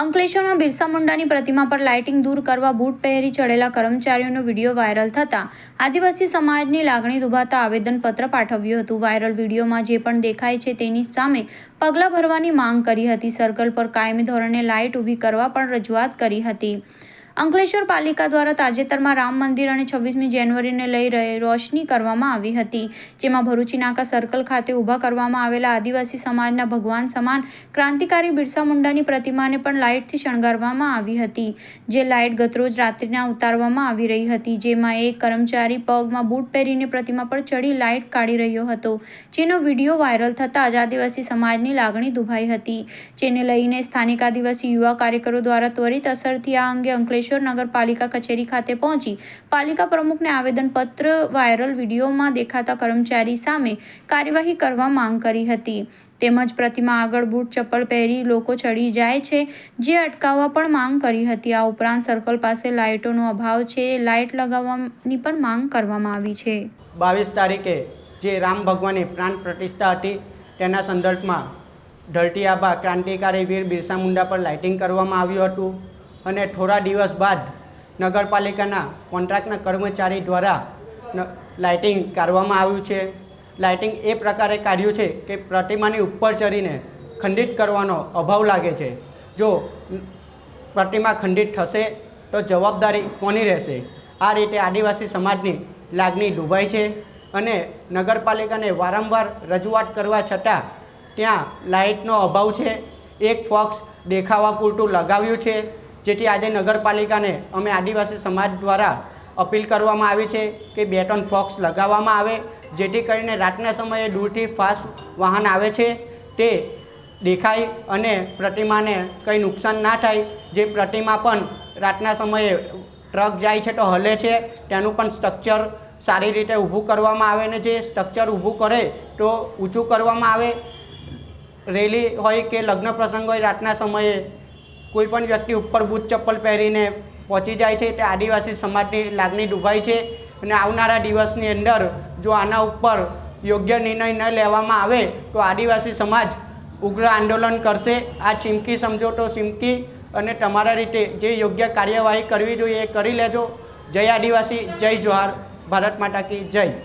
અંકલેશ્વરમાં બિરસા મુંડાની પ્રતિમા પર લાઇટિંગ દૂર કરવા બૂટ પહેરી ચડેલા કર્મચારીઓનો વીડિયો વાયરલ થતાં આદિવાસી સમાજની લાગણી દુભાતા આવેદનપત્ર પાઠવ્યું હતું. વાયરલ વિડીયોમાં જે પણ દેખાય છે તેની સામે પગલાં ભરવાની માંગ કરી હતી. સર્કલ પર કાયમી ધોરણે લાઇટ ઊભી કરવા પણ રજૂઆત કરી હતી. અંકલેશ્વર પાલિકા દ્વારા તાજેતરમાં રામ મંદિર અને છવ્વીસમી જાન્યુઆરીને લઈ રહે રોશની કરવામાં આવી હતી, જેમાં ભરૂચી નાકા સર્કલ ખાતે ઊભા કરવામાં આવેલા આદિવાસી સમાજના ભગવાન સમાન ક્રાંતિકારી બિરસા મુંડાની પ્રતિમાને પણ લાઇટથી શણગારવામાં આવી હતી, જે લાઇટ ગતરોજ રાત્રિના ઉતારવામાં આવી રહી હતી, જેમાં એક કર્મચારી પગમાં બૂટ પહેરીને પ્રતિમા પર ચડી લાઇટ કાઢી રહ્યો હતો, જેનો વીડિયો વાયરલ થતાં જ આદિવાસી સમાજની લાગણી દુભાઈ હતી, જેને લઈને સ્થાનિક આદિવાસી યુવા કાર્યકરો દ્વારા ત્વરિત અસરથી આ અંગે અંકલેશ્વર નગરપાલિકા કચેરી ખાતે પહોંચી પાલિકા પ્રમુખને આવેદનપત્ર, વાયરલ વિડીયોમાં દેખાતા કર્મચારી સામે કાર્યવાહી કરવા માંગ કરી હતી. તેમજ પ્રતિમા આગળ બૂટ, ચપ્પલ પહેરી લોકો ચડી જાય છે, જે અટકાવવા પણ માંગ કરી હતી. આ ઉપરાંત સર્કલ પાસે લાઇટોનો અભાવ છે, લાઇટ લગાવવાની પણ માંગ કરવામાં આવી છે. બાવીસ તારીખે જે રામ ભગવાનની પ્રાણ પ્રતિષ્ઠા હતી, તેના સંદર્ભમાં ઢળતી આબા ક્રાંતિકારી વીર બિરસા મુંડા પર લાઇટિંગ કરવામાં આવ્યું હતું. અને થોડા દિવસ બાદ નગરપાલિકાના કોન્ટ્રાક્ટના કર્મચારી દ્વારા લાઇટિંગ કાઢવામાં આવ્યું છે. લાઇટિંગ એ પ્રકારે કાઢ્યું છે કે પ્રતિમાની ઉપર ચડીને ખંડિત કરવાનો અભાવ લાગે છે. જો પ્રતિમા ખંડિત થશે તો જવાબદારી કોની રહેશે? આ રીતે આદિવાસી સમાજની લાગણી ડૂબાઈ છે અને નગરપાલિકાને વારંવાર રજૂઆત કરવા છતાં ત્યાં લાઇટનો અભાવ છે. એક ફોક્સ દેખાવા પૂરતું લગાવ્યું છે. જેથી આજે નગરપાલિકાને અમે આદિવાસી સમાજ દ્વારા અપીલ કરવામાં આવી છે કે બે ત્રણ ફોક્સ લગાવવામાં આવે, જેથી કરીને રાતના સમયે દૂરથી ફાસ્ટ વાહન આવે છે. તે દેખાય અને પ્રતિમાને કંઈ નુકસાન ના થાય. જે પ્રતિમા પણ રાતના સમયે ટ્રક જાય છે તો હલે છે. તેનું પણ સ્ટ્રક્ચર સારી રીતે ઊભું કરવામાં આવે ને જે સ્ટ્રક્ચર ઊભું કરે તો ઊંચું કરવામાં આવે. રેલી હોય કે લગ્ન પ્રસંગ હોય રાતના સમયે કોઈ પણ વ્યક્તિ ઉપર બૂટ ચપ્પલ પહેરીને પહોંચી જાય છે, તે આદિવાસી સમાજની લાગણી ડૂબાઈ છે અને આવનારા દિવસની અંદર જો આના ઉપર યોગ્ય નિર્ણય ન લેવામાં આવે, તો આદિવાસી સમાજ ઉગ્ર આંદોલન કરશે. આ ચીમકી સમજો તો ચીમકી અને તમારા રીતે જે યોગ્ય કાર્યવાહી કરવી જોઈએ એ કરી લેજો. જય આદિવાસી, જય જોહાર. ભારત માતા કી જય.